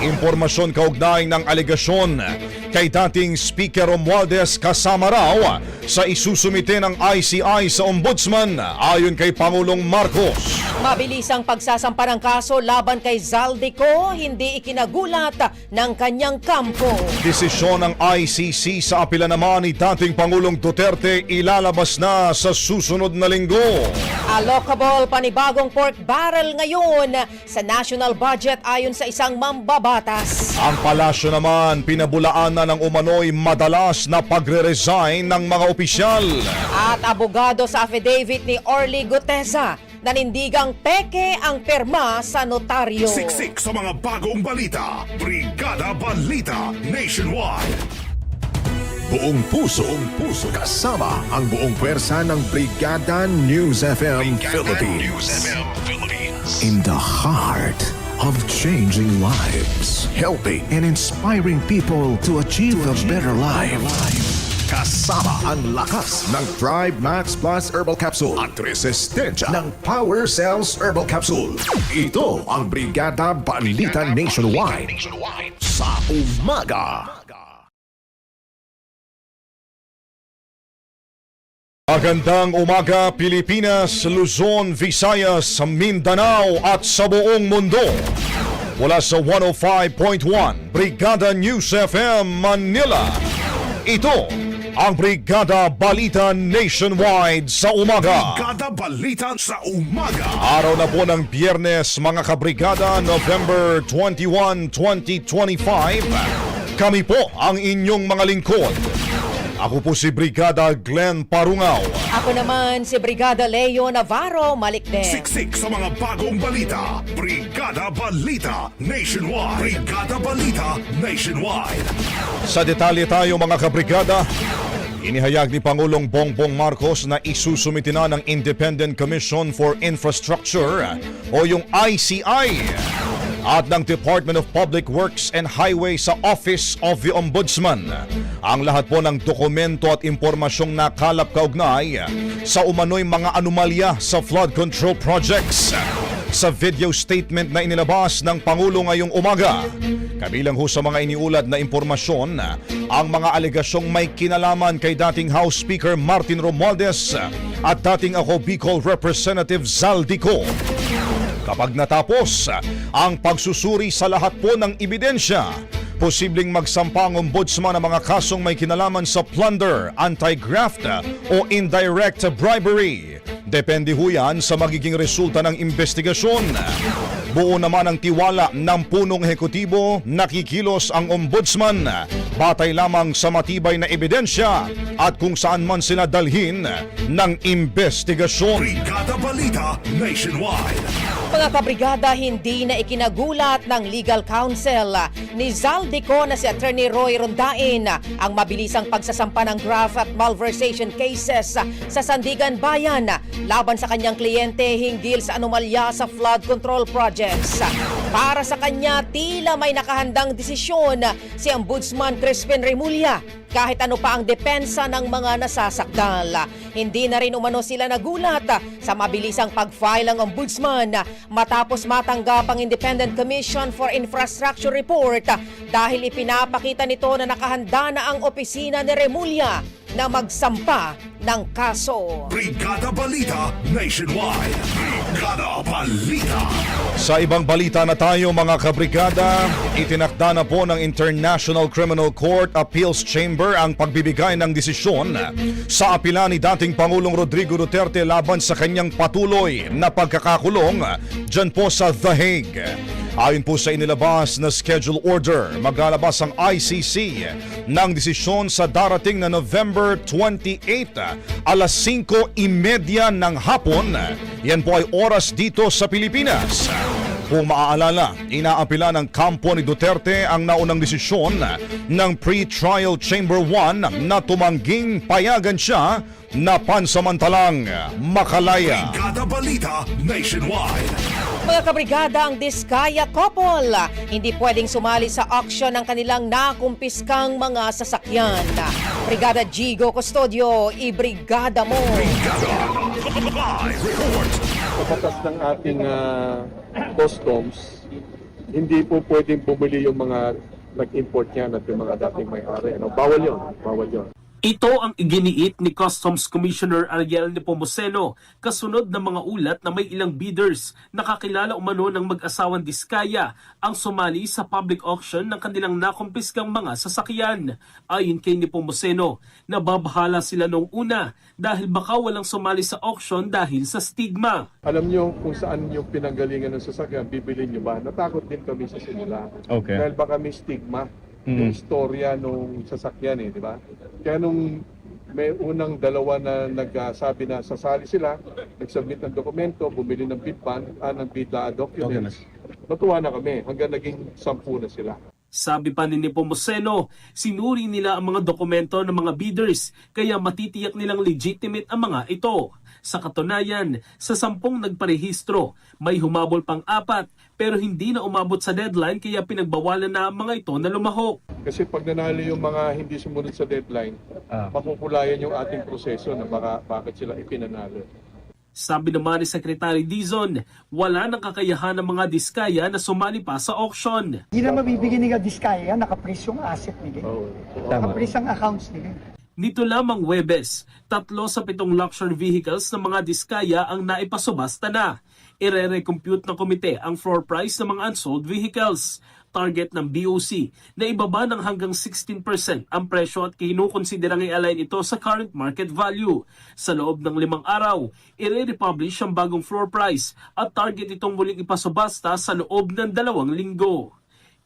impormasyon kaugnay ng alegasyon kay dating Speaker Romualdez kasama raw sa isusumite ng ICI sa Ombudsman ayon kay Pangulong Marcos. Mabilis ang pagsasampa ng kaso laban kay Zaldico, hindi ikinagulat ng kanyang kampo. Desisyon ng ICC sa apela naman ni dating Pangulong Duterte ilalabas na sa susunod na linggo. Allocable panibagong pork barrel ngayon sa national budget ayon sa isang mambabatas. Ang palasyo naman pinabulaan na ng umano'y madalas na pagre-resign ng mga opisyal. At abogado sa affidavit ni Orly Guteza, nanindigang peke ang perma sa notaryo. Siksik sa mga bagong balita. Brigada Balita Nationwide. Buong puso, buong puso. Kasama ang buong pwersa ng Brigada News FM Philippines. Philippines. In the heart of changing lives, helping and inspiring people to achieve a better life. Kasama ang lakas ng Thrive Max Plus Herbal Capsule at resistensya ng Power Cells Herbal Capsule. Ito ang Brigada Balita Nationwide sa umaga. Magandang umaga Pilipinas, Luzon, Visayas, Mindanao at sa buong mundo. Mula sa 105.1 Brigada News FM Manila. Ito ang Brigada Balita Nationwide sa umaga. Brigada Balita sa umaga. Araw na po ng biyernes mga kabrigada, November 21, 2025. Kami po ang inyong mga lingkod. Ako po si Brigada Glenn Parungaw. Ako naman si Brigada Leo Navarro Malikden. Siksik sa mga bagong balita. Brigada Balita Nationwide. Brigada Balita Nationwide. Sa detalye tayo mga kabrigada, inihayag ni Pangulong Bongbong Marcos na isusumiti na ng Independent Commission for Infrastructure o yung ICI at ng Department of Public Works and Highway sa Office of the Ombudsman. Ang lahat po ng dokumento at impormasyong nakalap kaugnay sa umano'y mga anomalya sa flood control projects. Sa video statement na inilabas ng Pangulo ngayong umaga, kabilang ho sa mga iniulat na impormasyon, ang mga alegasyong may kinalaman kay dating House Speaker Martin Romualdez at dating ako Bicol Representative Zaldico. Kapag natapos ang pagsusuri sa lahat po ng ebidensya, posibleng magsampa ang ombudsman ng mga kasong may kinalaman sa plunder, anti-graft o indirect bribery Depende ho yan sa magiging resulta ng investigasyon. Buo naman ang tiwala ng punong ehekutibo, nakikilos ang ombudsman, batay lamang sa matibay na ebidensya at kung saan man sila dalhin ng investigasyon. Brigada Balita Nationwide. Mga kabrigada, hindi na ikinagulat ng legal counsel ni Zaldico na si Attorney Roy Rondain ang mabilisang pagsasampa ng graft at malversation cases sa Sandigan Bayan laban sa kanyang kliyente hinggil sa anomalya sa flood control projects. Para sa kanya, tila may nakahandang desisyon si Ombudsman Crispin Remulla kahit ano pa ang depensa ng mga nasasakdal. Hindi na rin umano sila nagulat sa mabilisang pag-file ng ombudsman matapos matanggap ang Independent Commission for Infrastructure Report dahil ipinapakita nito na nakahanda na ang opisina ni Remulla na magsampa ng kaso. Brigada Balita Nationwide. Brigada Balita. Sa ibang balita na tayo mga kabrigada, itinakda na po ng International Criminal Court Appeals Chamber ang pagbibigay ng desisyon sa apila ni dating Pangulong Rodrigo Duterte laban sa kanyang patuloy na pagkakakulong dyan po sa The Hague. Ayon po sa inilabas na schedule order, maglalabas ang ICC ng desisyon sa darating na November 28 alas 5.30 ng hapon. Yan po ay oras dito sa Pilipinas. Kung maaalala, inaapila ng kampo ni Duterte ang naunang desisyon ng pre-trial chamber 1 na tumangging payagan siya na pansamantalang makalaya. Balita Nationwide. Mga kabrigada, ang Diskaya couple hindi pwedeng sumali sa auction ng kanilang nakumpiskang mga sasakyan. Brigada Gigo Custodio, ibrigada mo! Brigada. Live report. ng ating ah, customs, hindi po pwedeng bumili yung mga nag-import niyan at yung mga dating may-ari. Ano? Bawal yun. Bawal yun. Ito ang iginiit ni Customs Commissioner Ariel Nepomuceno kasunod ng mga ulat na may ilang bidders na kakilala umano ng mag-asawang Diskaya ang sumali sa public auction ng kanilang nakumpiskang mga sasakyan. Ayon kay Nepomuceno, nababahala sila noong una dahil baka walang sumali sa auction dahil sa stigma. Alam niyo kung saan yung pinanggalingan ng sasakyan, bibili niyo ba? Natakot din kami sa simula. Okay. Dahil baka may stigma yung istorya nung sasakyan eh, di ba? Kaya nung may unang dalawa na nagsabi na sasali sila, nag-submit ng dokumento, bumili ng bid ban, ah, ng bid ah, documents. Natuwa na kami hanggang naging sampu na sila. Sabi pa ni Nepomuceno, sinuri nila ang mga dokumento ng mga bidders kaya matitiyak nilang legitimate ang mga ito. Sa katunayan, sa sampung nagparehistro, may humabol pang apat pero hindi na umabot sa deadline kaya pinagbawalan na mga ito na lumahok. Kasi pag nanalo yung mga hindi sumunod sa deadline, makukulayan yung ating proseso na baka, bakit sila ipinanalo. Sabi naman ni Secretary Dizon, wala nang kakayahan ng mga diskaya na sumali pa sa auction. Hindi na mabibigyan ni Diskaya, nakapris yung asset ni Oh, Nakapris ang accounts ni Nito lamang Webes, tatlo sa pitong luxury vehicles ng mga diskaya ang naipasubasta na. Ire-recompute ng komite ang floor price ng mga unsold vehicles. Target ng BOC na ibaba ng hanggang 16% ang presyo at kinukonsiderang i-align ito sa current market value. Sa loob ng limang araw, ire-republish ang bagong floor price at target itong muling ipasubasta sa loob ng dalawang linggo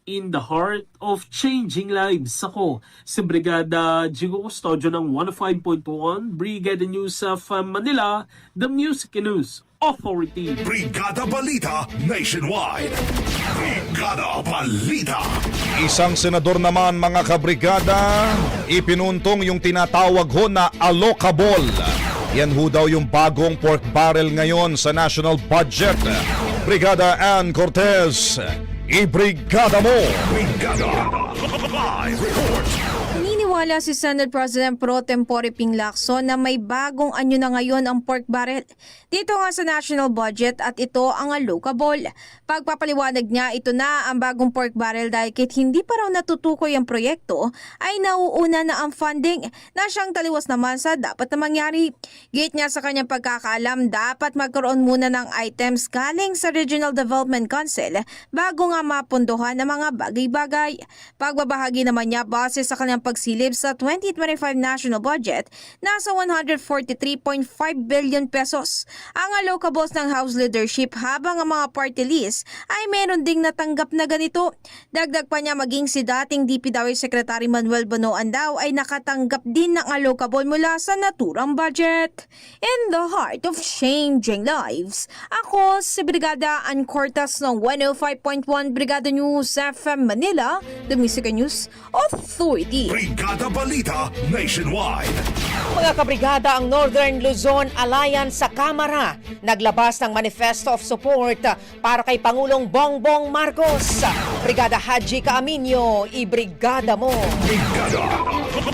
in the heart of changing lives. Ako, si Brigada Jigo Custodio ng 105.1 Brigada News of uh, Manila, the Music News Authority. Brigada Balita Nationwide. Brigada Balita. Isang senador naman mga kabrigada, ipinuntong yung tinatawag ho na allocable. Yan ho daw yung bagong pork barrel ngayon sa national budget. Brigada Ann Cortez, ibrigada mo! Brigada. Live report. Naniniwala si Senate President Pro Tempore Ping Lacson na may bagong anyo na ngayon ang pork barrel. Dito nga sa national budget at ito ang allocable. Pagpapaliwanag niya, ito na ang bagong pork barrel dahil kit hindi pa raw natutukoy ang proyekto ay nauuna na ang funding na siyang taliwas naman sa dapat na mangyari. Gate niya sa kanyang pagkakaalam, dapat magkaroon muna ng items galing sa Regional Development Council bago nga mapunduhan ng mga bagay-bagay. Pagbabahagi naman niya base sa kanyang pagsilip masilip sa 2025 national budget nasa 143.5 billion pesos. Ang allocables ng House leadership habang ang mga party list ay meron ding natanggap na ganito. Dagdag pa niya maging si dating DPWH Secretary Manuel Bonoan daw ay nakatanggap din ng allocable mula sa naturang budget. In the heart of changing lives, ako si Brigada Ann Cortas ng 105.1 Brigada News FM Manila, The Music News Authority. Brigada Balita Nationwide. Mga kabrigada, ang Northern Luzon Alliance sa Kamara naglabas ng manifesto of support para kay Pangulong Bongbong Marcos. Brigada Haji Kaaminyo, ibrigada mo. Brigada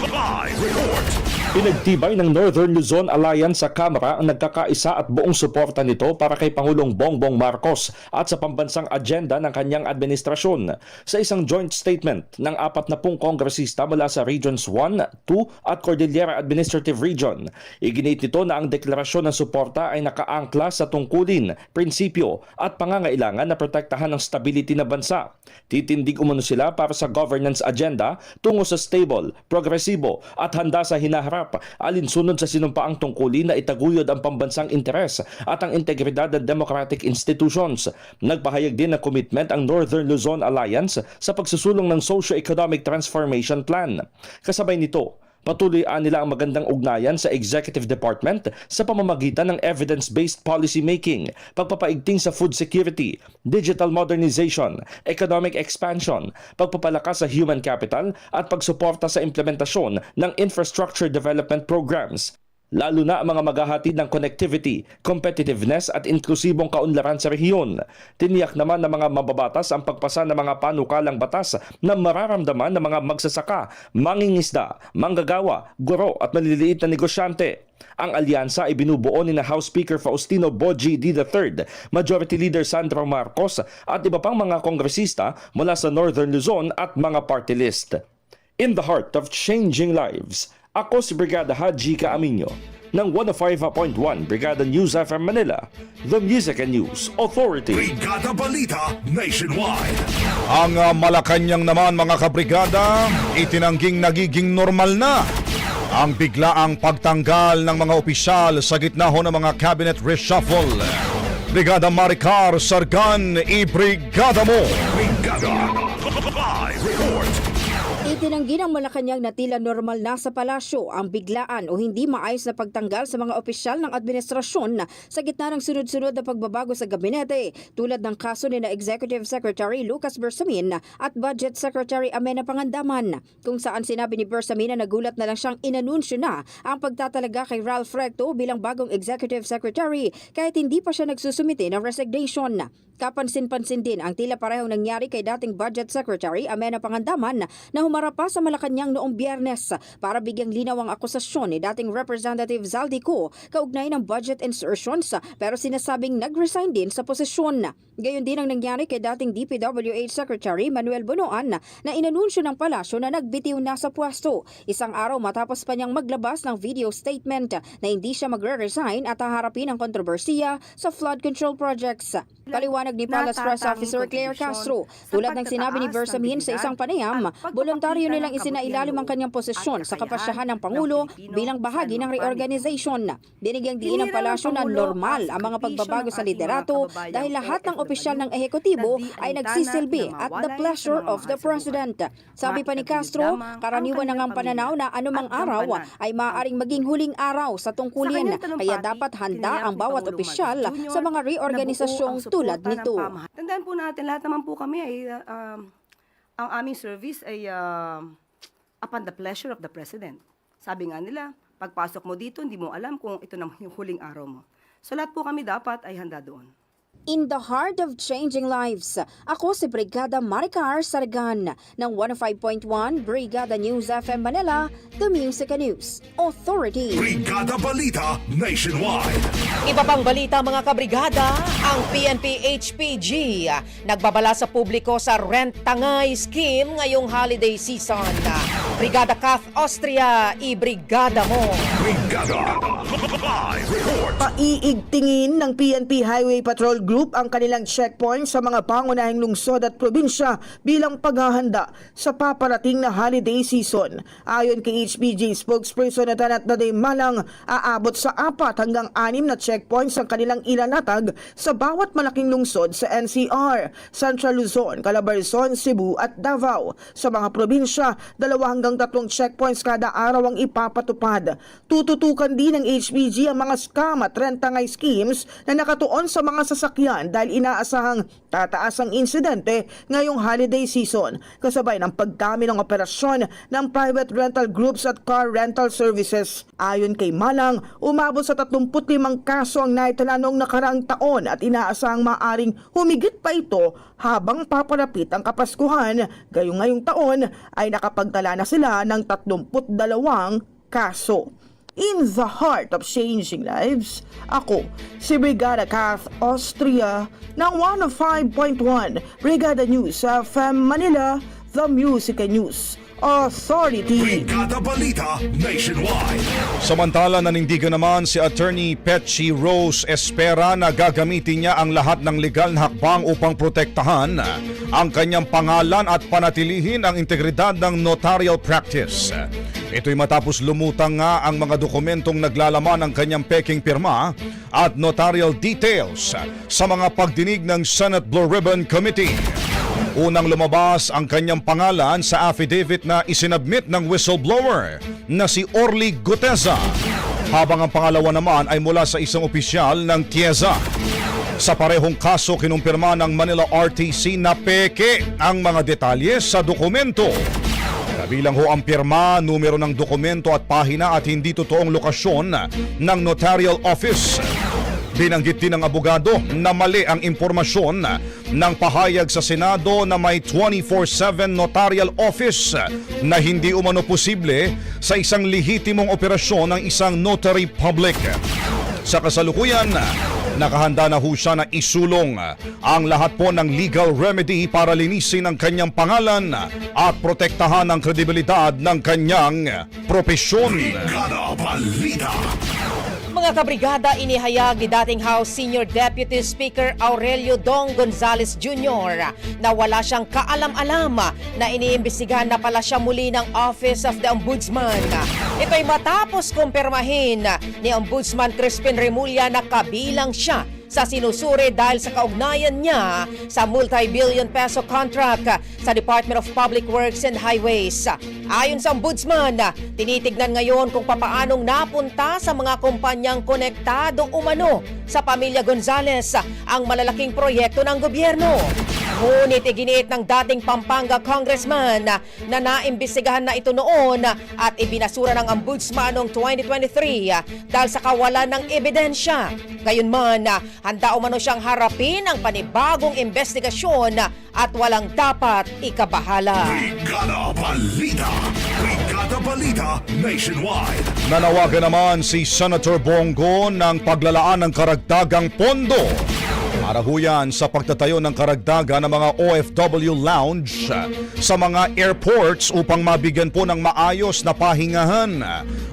Live Report. Pinagtibay ng Northern Luzon Alliance sa Kamara ang nagkakaisa at buong suporta nito para kay Pangulong Bongbong Marcos at sa pambansang agenda ng kanyang administrasyon. Sa isang joint statement ng apat na pung kongresista mula sa Regions 1, 2 at Cordillera Administrative Region, iginit nito na ang deklarasyon ng suporta ay nakaangkla sa tungkulin, prinsipyo at pangangailangan na protektahan ang stability na bansa. Titindig umano sila para sa governance agenda tungo sa stable, progresibo at handa sa hinaharap alinsunod sa sinumpaang tungkulin na itaguyod ang pambansang interes at ang integridad ng democratic institutions. Nagpahayag din ng commitment ang Northern Luzon Alliance sa pagsusulong ng socio-economic transformation plan. Kasabay nito, Patuloy nila ang magandang ugnayan sa Executive Department sa pamamagitan ng evidence-based policy making, pagpapaigting sa food security, digital modernization, economic expansion, pagpapalakas sa human capital at pagsuporta sa implementasyon ng infrastructure development programs lalo na ang mga maghahatid ng connectivity, competitiveness at inklusibong kaunlaran sa rehiyon. Tiniyak naman ng mga mababatas ang pagpasa ng mga panukalang batas na mararamdaman ng mga magsasaka, mangingisda, manggagawa, guro at maliliit na negosyante. Ang alyansa ay binubuo ni na House Speaker Faustino Boji D. III, Majority Leader Sandro Marcos at iba pang mga kongresista mula sa Northern Luzon at mga party list. In the heart of changing lives, ako si Brigada Haji Kaaminyo ng 105.1 Brigada News FM Manila, The Music and News Authority. Brigada Balita Nationwide. Ang uh, Malacanang naman mga kabrigada, itinangging nagiging normal na ang biglaang pagtanggal ng mga opisyal sa gitna ho ng mga cabinet reshuffle. Brigada Maricar Sargan, ibrigada mo! Itinanggi ng Malacanang na tila normal na sa palasyo ang biglaan o hindi maayos na pagtanggal sa mga opisyal ng administrasyon sa gitna ng sunod-sunod na pagbabago sa gabinete tulad ng kaso ni na Executive Secretary Lucas Bersamin at Budget Secretary Amena Pangandaman kung saan sinabi ni Bersamin na nagulat na lang siyang inanunsyo na ang pagtatalaga kay Ralph Recto bilang bagong Executive Secretary kahit hindi pa siya nagsusumite ng resignation. Kapansin-pansin din ang tila parehong nangyari kay dating Budget Secretary Amena Pangandaman na humarap pa sa Malacanang noong biyernes para bigyang linaw ang akusasyon ni dating Representative Zaldico kaugnay ng budget insertions pero sinasabing nag-resign din sa posisyon. Gayon din ang nangyari kay dating DPWH Secretary Manuel Bonoan na inanunsyo ng palasyo na nagbitiw na sa pwesto. Isang araw matapos pa niyang maglabas ng video statement na hindi siya magre-resign at haharapin ang kontrobersiya sa flood control projects. Paliwanag ni Palace Press Officer Claire Castro, tulad ng sinabi ni Bersamin sa isang panayam, voluntaryo nilang isinailalim ang kanyang posisyon sa kapasyahan ng Pangulo bilang bahagi ng reorganization. Binigyang diin ng palasyo na normal ang mga pagbabago sa liderato dahil lahat ng opisyal ng ehekutibo ay nagsisilbi at the pleasure of the President. Sabi pa ni Castro, karaniwan na ang pananaw na anumang araw ay maaaring maging huling araw sa tungkulin. Kaya dapat handa ang bawat opisyal sa mga reorganisasyong tulad nito. Tandaan po natin, lahat naman po kami ay, uh, um, ang aming service ay uh, upon the pleasure of the President. Sabi nga nila, pagpasok mo dito, hindi mo alam kung ito na yung huling araw mo. So lahat po kami dapat ay handa doon. In the heart of changing lives, ako si Brigada Maricar Sargan ng 105.1 Brigada News FM Manila, The Music and News Authority. Brigada Balita Nationwide. Iba pang balita mga kabrigada, ang PNP HPG nagbabala sa publiko sa rent tangay scheme ngayong holiday season. Brigada Kath Austria, i-brigada mo. Brigada Live Report. Paiigtingin ng PNP Highway Patrol Group ang kanilang checkpoint sa mga pangunahing lungsod at probinsya bilang paghahanda sa paparating na holiday season. Ayon kay HPG spokesperson na Tanat Daday Malang, aabot sa apat hanggang anim na checkpoints ang kanilang ilanatag sa bawat malaking lungsod sa NCR, Central Luzon, Calabarzon, Cebu at Davao. Sa mga probinsya, dalawa hanggang tatlong checkpoints kada araw ang ipapatupad. Tututukan din ng HPG ang mga scam at rentangay schemes na nakatuon sa mga sasakyan dahil inaasahang tataas ang insidente ngayong holiday season kasabay ng pagdami ng operasyon ng private rental groups at car rental services. Ayon kay Malang, umabot sa 35 kaso ang naitala noong nakaraang taon at inaasahang maaring humigit pa ito habang papalapit ang Kapaskuhan. Gayong ngayong taon ay nakapagtala na sila ng 32 kaso. In the heart of changing lives, ako, si Brigada Kath Austria ng 105.1 Brigada News sa FM Manila, The Music and News Authority. Brigada Balita Nationwide. Samantala nanindigan naman si Attorney Petchy Rose Espera na gagamitin niya ang lahat ng legal na hakbang upang protektahan ang kanyang pangalan at panatilihin ang integridad ng notarial practice. Ito'y matapos lumutang nga ang mga dokumentong naglalaman ng kanyang peking pirma at notarial details sa mga pagdinig ng Senate Blue Ribbon Committee. Unang lumabas ang kanyang pangalan sa affidavit na isinabmit ng whistleblower na si Orly Guteza habang ang pangalawa naman ay mula sa isang opisyal ng Tiesa. Sa parehong kaso kinumpirma ng Manila RTC na peke ang mga detalye sa dokumento. Kabilang ho ang pirma, numero ng dokumento at pahina at hindi totoong lokasyon ng notarial office. Binanggit din ng abogado na mali ang impormasyon ng pahayag sa Senado na may 24-7 notarial office na hindi umano posible sa isang lehitimong operasyon ng isang notary public. Sa kasalukuyan, nakahanda na ho siya na isulong ang lahat po ng legal remedy para linisin ang kanyang pangalan at protektahan ang kredibilidad ng kanyang propesyon. Brigada Balita. Mga kabrigada inihayag ni dating House Senior Deputy Speaker Aurelio Dong Gonzales Jr. na wala siyang kaalam-alam na iniimbestigahan na pala siya muli ng Office of the Ombudsman. Ito'y matapos kumpirmahin ni Ombudsman Crispin Remulla na kabilang siya sa sinusuri dahil sa kaugnayan niya sa multi-billion peso contract sa Department of Public Works and Highways. Ayon sa ombudsman, tinitignan ngayon kung papaanong napunta sa mga kumpanyang konektado umano sa pamilya Gonzales ang malalaking proyekto ng gobyerno. Ngunit iginiit ng dating Pampanga congressman na naimbestigahan na ito noon at ibinasura ng ombudsman noong 2023 dahil sa kawalan ng ebidensya. Gayunman, handa umano siyang harapin ang panibagong investigasyon at walang dapat ikabahala. Brigada Balita. Brigada Balita Nationwide. Nanawagan naman si Senator Bongo ng paglalaan ng karagdagang pondo para ho yan sa pagtatayo ng karagdagan ng mga OFW lounge sa mga airports upang mabigyan po ng maayos na pahingahan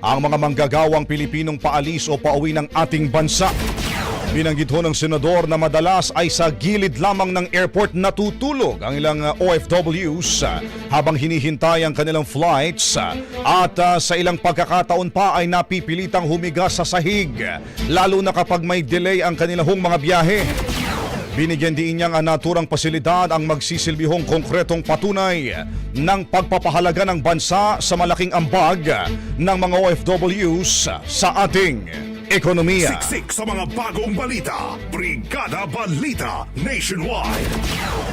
ang mga manggagawang Pilipinong paalis o pauwi ng ating bansa. Binanggit ho ng senador na madalas ay sa gilid lamang ng airport natutulog ang ilang uh, OFWs uh, habang hinihintay ang kanilang flights uh, at sa ilang pagkakataon pa ay napipilitang humiga sa sahig lalo na kapag may delay ang kanilang mga biyahe. Binigyan din niyang ang naturang pasilidad ang magsisilbihong konkretong patunay ng pagpapahalaga ng bansa sa malaking ambag ng mga OFWs sa ating ekonomiya. Siksik sa mga bagong balita. Brigada Balita Nationwide.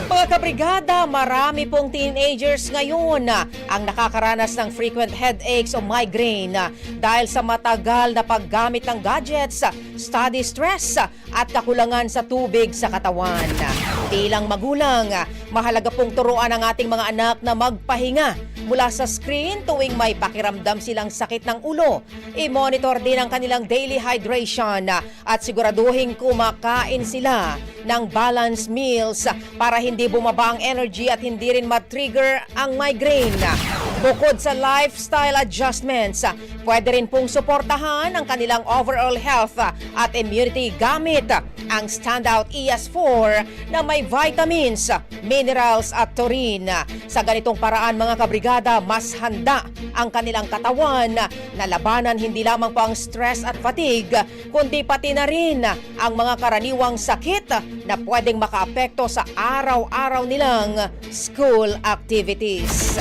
Mga kabrigada, marami pong teenagers ngayon na ang nakakaranas ng frequent headaches o migraine na dahil sa matagal na paggamit ng gadgets, study stress at kakulangan sa tubig sa katawan. Bilang magulang, mahalaga pong turuan ang ating mga anak na magpahinga mula sa screen tuwing may pakiramdam silang sakit ng ulo. I-monitor din ang kanilang daily hydration at siguraduhin kumakain sila ng balanced meals para hindi bumaba ang energy at hindi rin matrigger ang migraine. Bukod sa lifestyle adjustments, pwede rin pong suportahan ang kanilang overall health at immunity gamit ang Standout ES4 na may vitamins, minerals at taurine. Sa ganitong paraan mga kabrigada, mas handa ang kanilang katawan na labanan hindi lamang po ang stress at fatigue, kundi pati na rin ang mga karaniwang sakit na pwedeng makaapekto sa araw-araw nilang school activities.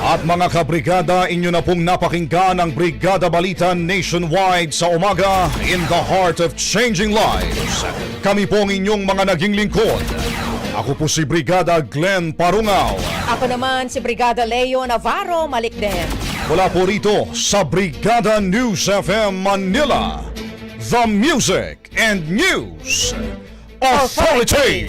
At mga kabrigada, inyo na pong napakinggan ang Brigada Balita Nationwide sa umaga in the heart of changing lives. Kami pong inyong mga naging lingkod. Ako po si Brigada Glenn Parungaw. Ako naman si Brigada Leo Navarro Malikden. Mula po rito sa Brigada News FM Manila. The Music and News Authority.